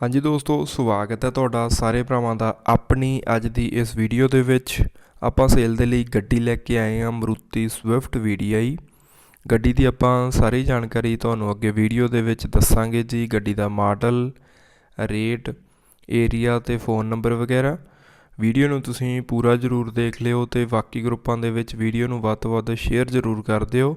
ਹਾਂਜੀ ਦੋਸਤੋ, ਸਵਾਗਤ ਹੈ ਤੁਹਾਡਾ ਸਾਰੇ ਭਰਾਵਾਂ ਦਾ ਆਪਣੀ ਅੱਜ ਦੀ ਇਸ ਵੀਡੀਓ ਦੇ ਵਿੱਚ। ਆਪਾਂ ਸੇਲ ਦੇ ਲਈ ਗੱਡੀ ਲੈ ਕੇ ਆਏ ਹਾਂ, ਮਰੂਤੀ ਸਵਿਫਟ VDI ਗੱਡੀ ਦੀ ਆਪਾਂ ਸਾਰੀ ਜਾਣਕਾਰੀ ਤੁਹਾਨੂੰ ਅੱਗੇ ਵੀਡੀਓ ਦੇ ਵਿੱਚ ਦੱਸਾਂਗੇ ਜੀ, ਗੱਡੀ ਦਾ ਮਾਡਲ, ਰੇਟ ਏਰੀਆ ਤੇ ਫੋਨ ਨੰਬਰ ਵਗੈਰਾ। ਵੀਡੀਓ ਨੂੰ ਤੁਸੀਂ ਪੂਰਾ ਜ਼ਰੂਰ ਦੇਖ ਲਿਓ ਤੇ ਬਾਕੀ ਗਰੁੱਪਾਂ ਦੇ ਵਿੱਚ ਵੀਡੀਓ ਨੂੰ ਵੱਧ ਤੋਂ ਵੱਧ ਸ਼ੇਅਰ ਜ਼ਰੂਰ ਕਰ ਦਿਓ।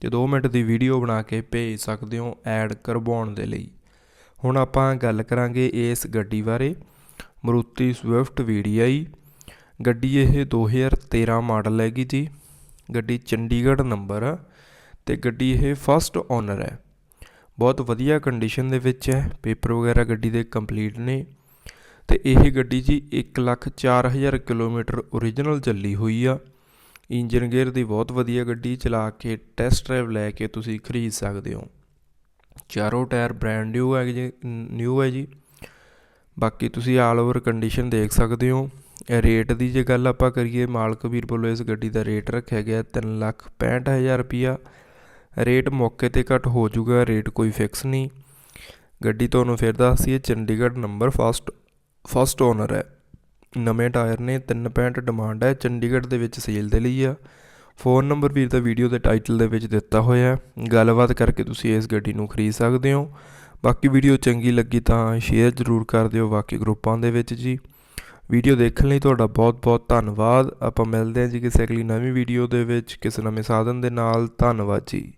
ਤੇ 2 ਮਿੰਟ ਦੀ ਵੀਡੀਓ ਬਣਾ ਕੇ ਭੇਜ ਸਕਦੇ ਹੋ ਐਡ ਕਰਵਾਉਣ ਦੇ ਲਈ। ਹੁਣ ਆਪਾਂ ਗੱਲ ਕਰਾਂਗੇ ਇਸ ਗੱਡੀ ਬਾਰੇ। ਮਰੂਤੀ ਸਵਿਫਟ VDI ਗੱਡੀ ਇਹ 2013 ਮਾਡਲ ਹੈਗੀ ਜੀ। ਗੱਡੀ ਚੰਡੀਗੜ੍ਹ ਨੰਬਰ ਆ ਤੇ ਗੱਡੀ ਇਹ ਫਸਟ ਓਨਰ ਹੈ। ਬਹੁਤ ਵਧੀਆ ਕੰਡੀਸ਼ਨ ਦੇ ਵਿੱਚ ਹੈ। ਪੇਪਰ ਵਗੈਰਾ ਗੱਡੀ ਦੇ ਕੰਪਲੀਟ ਨੇ। ਤੇ ਇਹ ਗੱਡੀ ਜੀ 104000 ਕਿਲੋਮੀਟਰ ਓਰੀਜਨਲ ਚੱਲੀ ਹੋਈ ਆ। ਇੰਜਨ ਗੇਅਰ ਦੀ ਬਹੁਤ ਵਧੀਆ ਗੱਡੀ ਚਲਾ ਕੇ ਟੈਸਟ ਡਰਾਈਵ ਲੈ ਕੇ ਤੁਸੀਂ ਖਰੀਦ ਸਕਦੇ ਹੋ। ਚਾਰੋਂ ਟਾਇਰ ਬ੍ਰੈਂਡ ਨਿਊ ਹੈ ਜੀ ਨਿਊ ਹੈ ਜੀ। ਬਾਕੀ ਤੁਸੀਂ ਆਲ ਓਵਰ ਕੰਡੀਸ਼ਨ ਦੇਖ ਸਕਦੇ ਹੋ। ਰੇਟ ਦੀ ਜੇ ਗੱਲ ਆਪਾਂ ਕਰੀਏ, ਮਾਲਕ ਵੀਰ ਵੱਲੋਂ ਇਸ ਗੱਡੀ ਦਾ ਰੇਟ ਰੱਖਿਆ ਗਿਆ 365000 ਰੁਪਿਆ ਰੇਟ ਮੌਕੇ ਤੇ ਘੱਟ ਹੋ ਜਾਊਗਾ ਰੇਟ ਕੋਈ ਫਿਕਸ ਨਹੀਂ। ਗੱਡੀ ਤੁਹਾਨੂੰ ਫਿਰ ਦੱਸਦੀ ਹੈ Chandigarh number first first owner ਹੈ। ਨਵੇਂ ਟਾਇਰ ਨੇ 365 ਡਿਮਾਂਡ ਹੈ, ਚੰਡੀਗੜ੍ਹ ਦੇ ਵਿੱਚ ਸੇਲ ਦੇ ਲਈ ਆ। ਫੋਨ ਨੰਬਰ ਵੀਰ ਦਾ ਵੀਡੀਓ ਦੇ ਟਾਈਟਲ ਦੇ ਵਿੱਚ ਦਿੱਤਾ ਹੋਇਆ ਹੈ। ਗੱਲਬਾਤ ਕਰਕੇ ਤੁਸੀਂ ਇਸ ਗੱਡੀ ਨੂੰ ਖਰੀਦ ਸਕਦੇ ਹੋ। ਬਾਕੀ ਵੀਡੀਓ ਚੰਗੀ ਲੱਗੀ ਤਾਂ ਸ਼ੇਅਰ ਜ਼ਰੂਰ ਕਰ ਦਿਓ ਬਾਕੀ ਗਰੁੱਪਾਂ ਦੇ ਵਿੱਚ ਜੀ। ਵੀਡੀਓ ਦੇਖਣ ਲਈ ਤੁਹਾਡਾ ਬਹੁਤ ਬਹੁਤ ਧੰਨਵਾਦ। ਆਪਾਂ ਮਿਲਦੇ ਹਾਂ ਜੀ ਕਿਸੇ ਅਗਲੀ ਨਵੀਂ ਵੀਡੀਓ ਦੇ ਵਿੱਚ। ਕਿਸੇ ਨਵੇਂ ਸਾਧਨ ਦੇ ਨਾਲ। ਧੰਨਵਾਦ ਜੀ।